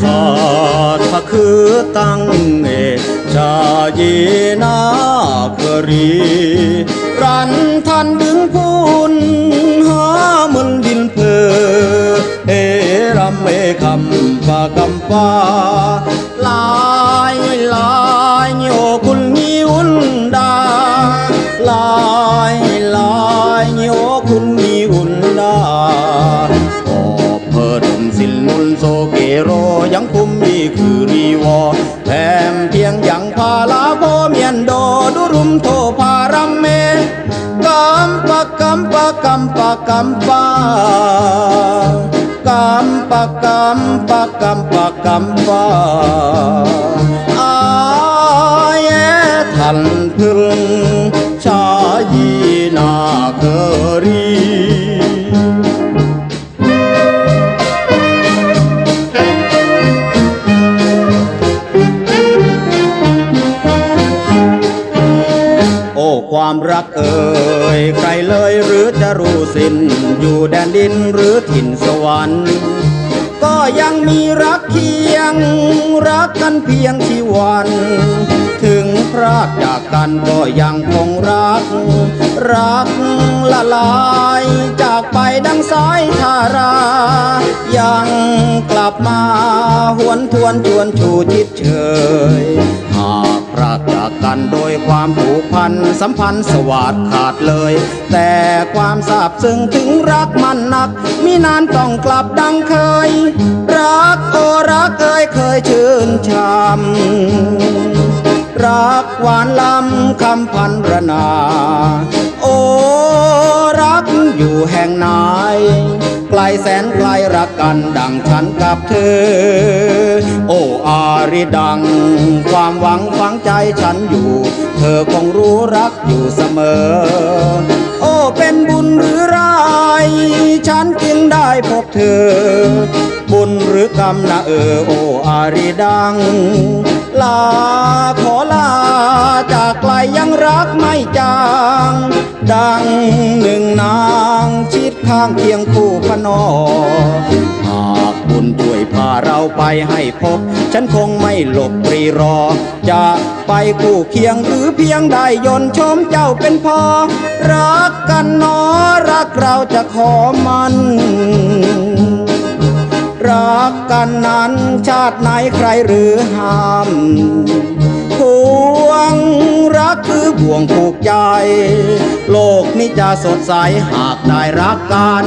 ขาดถ้าคือตั้งเอชาเยนากรี รันทันดึงพูนหามึนดินเพอเอรำเอคำปากำปาลายลายโยคุณมีอุนดาลายลายโยคุณมีอุนดาข คือรีวอแถมเพียงยังพาลาโบเมียนโดดุรุมโทพารัมเมกัมปะกัมปะกัมปะกัมปะกัมปะกัมปะกัมปะกัมปะอาเยทันพึงชายีนาเครี โอ้ความรักเอ่ยใครเลยหรือจะรู้สิ้น อยู่แดนดินหรือถิ่นสวรรค์ ก็ยังมีรักเคียง รักกันเพียงที่วัน ถึงพรากจากกันก็ยังคงรัก รักละลายจากไปดังสายทารา ยังกลับมาหวนทวนชวนชูจิตเชยหากราก กัน โดยความผูกพันสัมพันธ์สวาดขาดเลย แต่ความซาบซึ้งถึงรักมันหนัก มีนานต้องกลับดังเคย รักโอรักเอ่ยเคยชื่นชมรักหวานล้ำคำพันรนา โอรักอยู่แห่งไหน ไกลแสนไกลรักกันดังฉันกับเธอ โอ้อาริดัง ความหวังฝังใจฉันอยู่ เธอคงรู้รักอยู่เสมอ โอ้เป็นบุญหรือร้ายฉันจึงได้พบเธอ บุญหรือกรรมนะเออโอ้อาริดัง ลาขอลาจากไกลยังรักไม่จาง ดังหนึ่งนา ชิดข้างเคียงคู่พนอหากบุญช่วยพาเราไปให้พบ ฉันคงไม่หลบปรีรอ จะไปคู่เคียงหรือเพียงได้ยนชมเจ้าเป็นพอ รักกันหนอรักเราจะขอมัน รักกันนั้นชาติไหนใครหรือห้าม ห่วงผูกใจ โลกนี้จะสดใสหากได้รักกัน